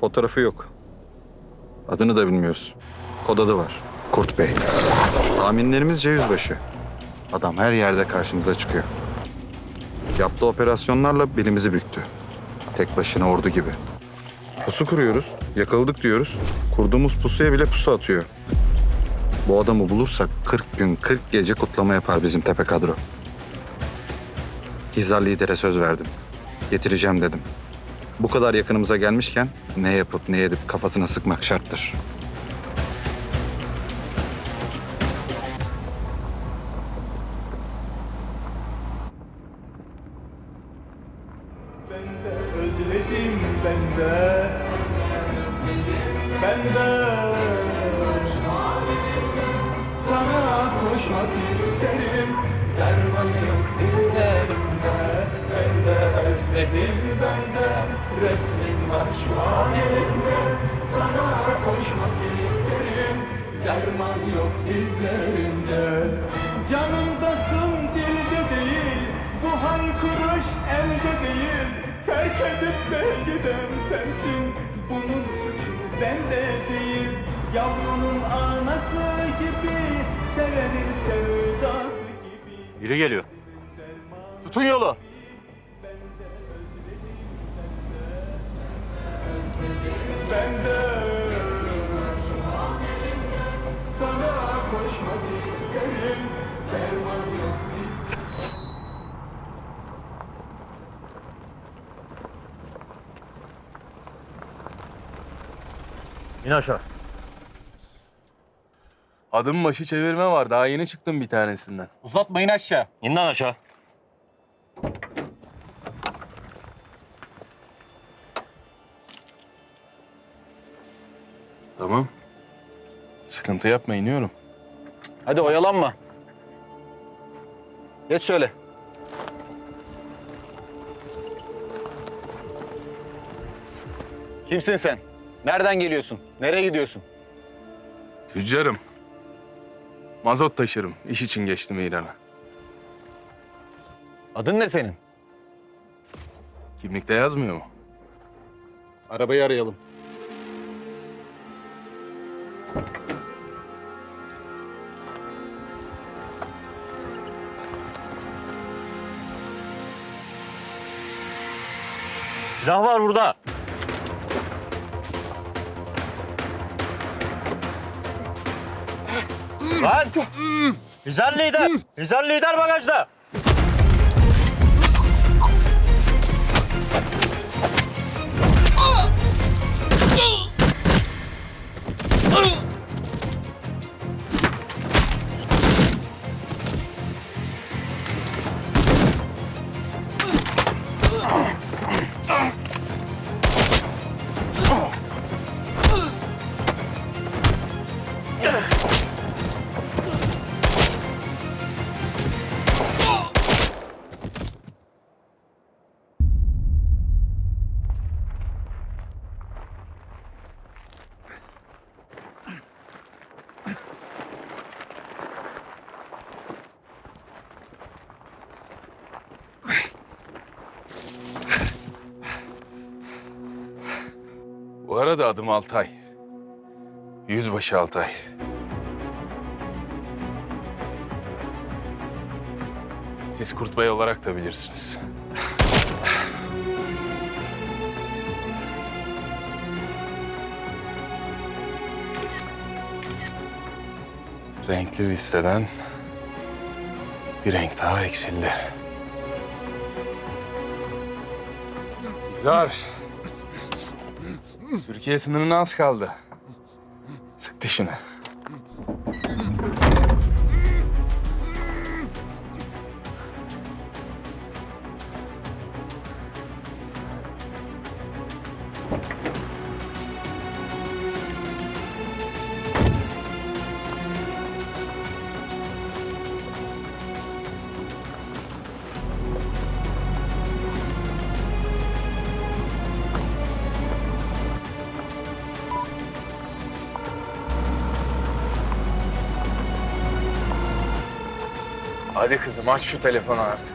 Fotoğrafı yok. Adını da bilmiyoruz. Kod adı var. Kurt Bey. Tahminlerimizce yüzbaşı. Adam her yerde karşımıza çıkıyor. Yaptığı operasyonlarla belimizi büktü. Tek başına ordu gibi. Pusu kuruyoruz, yakaladık diyoruz. Kurduğumuz pusuya bile pusu atıyor. Bu adamı bulursak 40 gün 40 gece kutlama yapar bizim tepe kadro. Hizar lidere söz verdim. Getireceğim dedim. Bu kadar yakınımıza gelmişken ne yapıp ne edip kafasına sıkmak şarttır. Sana koşmak isterim. Derman yok dizlerimde özledim ben de Resmin var şu an elimde. Sana koşmak isterim Derman yok dizlerimde Canımdasın dilde değil Bu haykırış elde değil. Terk edip de giden sensin Bunun suçu bende değil. Yavrunun anası gibi Sevenin sevdası gibi. Biri geliyor. Tutun yolu. Ben de Sana koşmak isterim Derman yok İn aşağı. Adım başı çevirme var. Daha yeni çıktım bir tanesinden. Uzatmayın aşağı. İn lan aşağı. Tamam. Sıkıntı yapma iniyorum. Hadi oyalanma. Geç şöyle. Kimsin sen? Nereden geliyorsun? Nereye gidiyorsun? Tüccarım. Mazot taşırım. İş için geçtim İran'a. Adın ne senin? Kimlikte yazmıyor mu? Arabayı arayalım. Silah var burada. Lan! Hizar lider! Hizar lider bagajda! Bu arada adım Altay. Yüzbaşı Altay. Siz Kurt Bey olarak da bilirsiniz. Renkli listeden bir renk daha eksildi. Güzel. Türkiye sınırına az kaldı. Sık dişini. Hadi kızım aç şu telefonu artık.